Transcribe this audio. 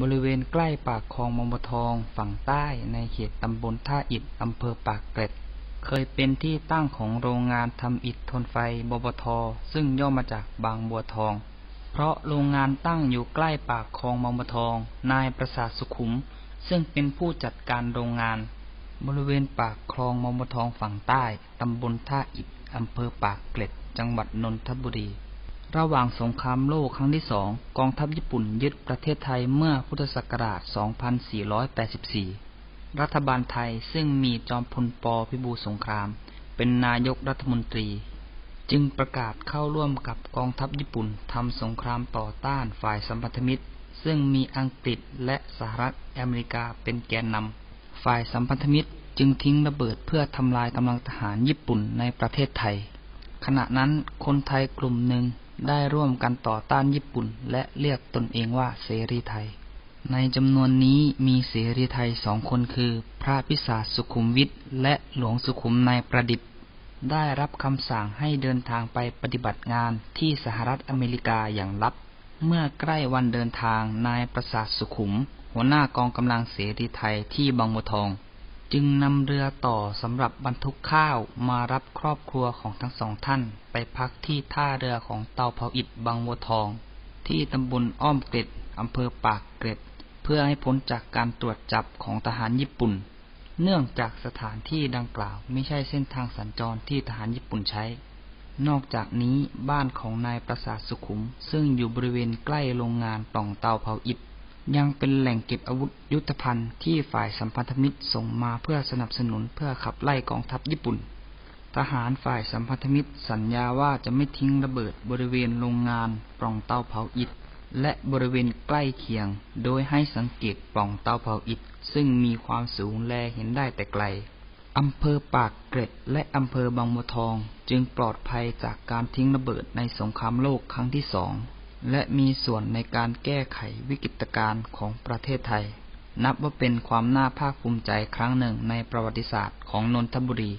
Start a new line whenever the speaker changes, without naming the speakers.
บริเวณใกล้ปากคลองบางบัวทองฝั่งใต้ในเขตตำบลท่าอิฐอำเภอปากเกร็ด เคยเป็นที่ตั้งของโรงงานทำอิฐทนไฟบบทซึ่งย่อมาจากบางบัวทอง เพราะโรงงานตั้งอยู่ใกล้ปากคลองบางบัวทอง นายประสาทสุขุม ซึ่งเป็นผู้จัดการโรงงาน บริเวณปากคลองบางบัวทองฝั่งใต้ตำบลท่าอิฐอำเภอปากเกร็ด จังหวัดนนทบุรี ระหว่างสงครามโลกครั้งที่สองกองทัพญี่ปุ่นยึดประเทศไทยเมื่อพุทธศักราช 2484 รัฐบาลไทยซึ่งมีจอมพลปพิบูลสงคราม เป็นนายกรัฐมนตรี จึงประกาศเข้าร่วมกับกองทัพญี่ปุ่นทำสงครามต่อต้านฝ่ายสัมพันธมิตร ซึ่งมีอังกฤษและสหรัฐอเมริกาเป็นแกนนำฝ่ายสัมพันธมิตรจึงทิ้งระเบิดเพื่อทำลายกำลังทหารญี่ปุ่นในประเทศไทย ขณะนั้นคนไทยกลุ่มหนึ่ง ได้ร่วมกันต่อต้านญี่ปุ่น และเรียกตนเองว่าเสรีไทย ในจำนวนนี้มีเสรีไทยสองคนคือ พระพิสารสุขุมวิทและหลวงสุขุมนายประดิษฐ์ ได้รับคำสั่งให้เดินทางไปปฏิบัติงานที่สหรัฐอเมริกาอย่างลับ เมื่อใกล้วันเดินทางนายประสาทสุขุม หัวหน้ากองกำลังเสรีไทยที่บางบัวทอง จึงนำเรือต่อสำหรับบรรทุกข้าวมารับครอบครัวของทั้งสองท่าน ไปพักที่ท่าเรือของเตาเผาอิฐบางบัวทอง ที่ตำบลอ้อมเกร็ดอำเภอปากเกร็ด เพื่อให้พ้นจากการตรวจจับของทหารญี่ปุ่น เนื่องจากสถานที่ดังกล่าวไม่ใช่เส้นทางสัญจรที่ทหารญี่ปุ่นใช้ นอกจากนี้บ้านของนายประสาทสุขุม ซึ่งอยู่บริเวณใกล้โรงงานปล่องเตาเผาอิฐ ยังเป็นแหล่งเก็บอาวุธยุทธภัณฑ์ที่ฝ่ายสัมพันธมิตรส่งมาเพื่อสนับสนุนเพื่อขับไล่กองทัพญี่ปุ่น ทหารฝ่ายสัมพันธมิตรสัญญาว่าจะไม่ทิ้งระเบิดบริเวณโรงงานปล่องเตาเผาอิฐ และบริเวณใกล้เคียง โดยให้สังเกตปล่องเตาเผาอิฐ ซึ่งมีความสูงแลเห็นได้แต่ไกลอำเภอปากเกร็ดและอำเภอบางบัวทอง จึงปลอดภัยจากการทิ้งระเบิดในสงครามโลกครั้งที่สอง และมีส่วนในการแก้ไขวิกฤตการณ์ของประเทศไทย นับว่าเป็นความน่าภาคภูมิใจครั้งหนึ่งในประวัติศาสตร์ของนนทบุรี